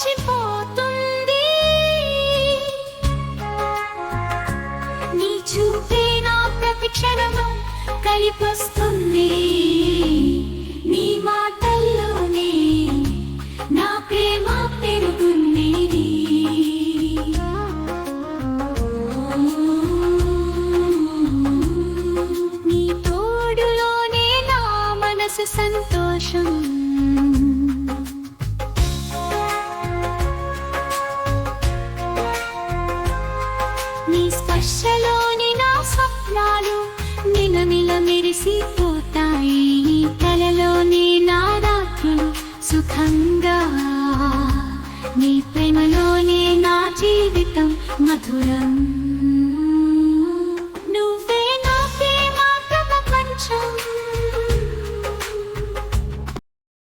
మరిచిపోతుంది నీ చూపే నా ప్రతి క్షణము కలిపొస్తుంది. నీ మాటల్లోనే నా ప్రేమ పెరుగుతుంది. నీ తోడులోనే నా మనసు సంతోషం. స్పర్శలోని నా స్వప్నాలు నిల నిల మెరిసిపోతాయి కలలోని నా రాత్రులు సుఖంగా నీ ప్రేమలోనే నా జీవితం మధురం.